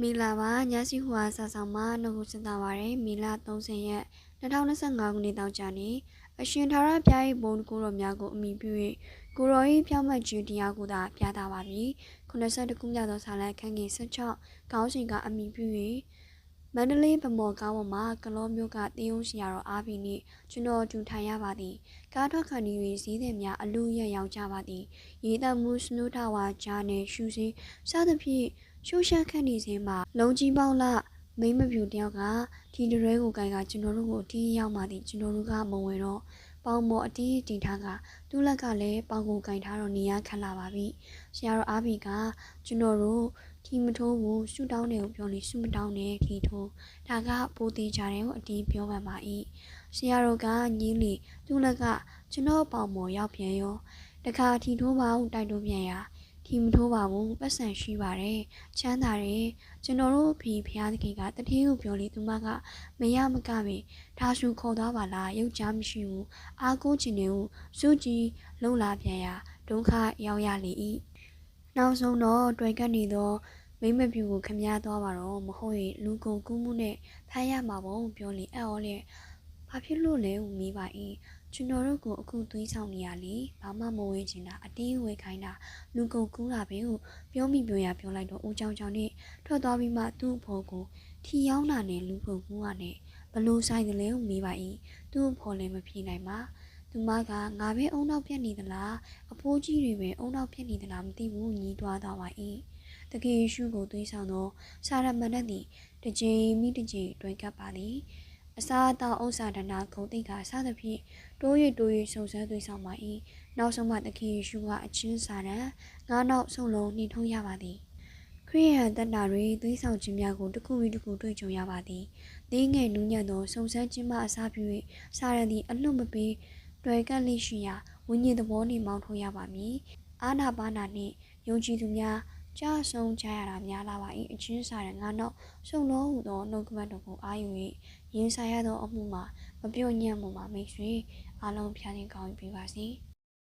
မီလာပါညစီဟွာစာဆောင်မှာနှုတ်ဆက်တာပါတယ်မီလာ30ရက်2025ခုနှစ်တောက်ကြနေအရှင်သာရပြား၏ဘုံကိုတော်များကိုအမိပြု၍ကိုရော၏ဖြောင်းမှတ်ခြင်းတရားကိုသာပြသပါပြီ82ခုမြောက်သောဆာလန်ခန်းငယ်16ခေါင်းစဉ်ကအမိပြု၍မန္တလေးဗမော်ကားပေါ်မှာကလောမျိုးကတင်းုံရှိရတော့အားပြီးနှင့်ကျွန်တော်တူထိုင်ရပါသည်ကားထွက်ခဏီ၍ဈေးသည်များအလူရက်ရောက်ကြပါသည်ရေတမှုစနုထဝါကြားနှင့်ရှူစင်းစသဖြင့် ရှိုးရှာခတ်နေစဉ်မှာလုံကြီးပေါက်လာမိမ့်မပြူတယောက်ကဒီတရဲကိုကိုင်ကကျွန်တော်တို့ကိုအတီးရောက်မှသည်ကျွန်တော်တို့ကမဝင်တော့ပေါင်မော်အတီးတင်ထားကသူ့လက်ကလည်းပေါင်ကိုကင်ထားတော့နေရခက်လာပါပြီဆရာတော်အားဘီကကျွန်တော်တို့ထီမထိုးဘူးရှူတောင်းတယ်ကိုပြောလို့ရှူမတောင်းတယ်ထီထိုးဒါကပိုးသေးကြတယ်ကိုအတီးပြောပါပါ၏ဆရာတော်ကညင်းလေသူ့လက်ကကျွန်တော်ပေါင်မော်ရောက်ပြန်ရောတခါထီထိုးပါဦးတိုက်တိုးပြန်ရာ ထီမထိုးပါဘူးပတ်စံရှိပါတယ်ချမ်းသာတယ်ကျွန်တော်တို့ဖေဖျားသခင်ကတတိယကိုပြောလေသူမကမရမကပင်ဒါရှူခေါ်သွားပါလားရုပ်ကြားမရှိဘူးအားကိုးချင်တယ်ဟုစုကြည်လှုပ်လာပြန်ရာဒုက္ခရောက်ရလေ၏နောက်ဆုံးတော့တွေ့ကပ်နေသောမိမပြူကိုခမည်းသွားပါတော့မဟုတ်ရင်လူကုန်ကူးမှုနဲ့ဖမ်းရမှာပေါ့ပြောလေအဲ့ဟောလေ ဘာဖြစ်လို့လဲဟုမေးပါ၏ကျွန်တော်တို့ကိုအခုသွေးဆောင်နေရလေဘာမှမဝေးချင်တာအတင်းဝေခိုင်းတာလူကုန်ကူးတာပဲဟုပြောမိပြောရပြောလိုက်တော့ဦးချောင်းချောင်းနဲ့ထွက်သွားပြီးမှသူ့အဖေကိုထီယောင်းတာနဲ့လူကုန်ကူးတာနဲ့ဘလို့ဆိုင်တယ်လဲဟုမေးပါ၏သူ့အဖေလည်းမဖြေနိုင်ပါသူမကငါပဲအုံနောက်ပြက်နေသလားအဖိုးကြီးတွေပဲအုံနောက်ပြက်နေသလားမသိဘူးညီးတွားသွားပါ၏တကယ်ရှုကိုသွေးဆောင်သောစာရမဏတ်သည်တစ်ကြိမ်မိတစ်ကြိမ်တွင်ကပ်ပါသည် အစားအသောက်ဥစ္စာဒနာဂုံတိတ်ကစသဖြင့်တိုးရတိုးရစုံစမ်းသွေးဆောင်ပါ၏နောက်ဆုံးမှတခင်ယေရှုကအချင်းစာရန်ငါးနောက်ဆုံးလုံးနှင်ထုံးရပါသည်ခရိယန်တဏ္ဍာတွေသွေးဆောင်ခြင်းများကိုတစ်ခုပြီးတစ်ခုတွေ့ကြုံရပါသည်။သေးငယ်နူးညံ့သောစုံစမ်းခြင်းမှအစားပြု၍စာရန်သည်အလွတ်မပေးတွေ့ကပ်လိရှိရာဝိညာဉ်သဘောနှင့်မောင်းထိုးရပါမည်။အာနာပါနာနှင့်ယုံကြည်သူများ ကြားဆုံးကြရတာများလာပါ၏အချင်းစာရန်ငါနောက်စုံတော်ဟူသောနှုတ်ကပတ်တော်ကိုအာယူ၍ရင်ဆိုင်ရသောအမှုမှာမပြော့ညံ့မှုမှာမိတ်ဆွေအားလုံးဖျားခြင်းကောင်းပြီပါစေ။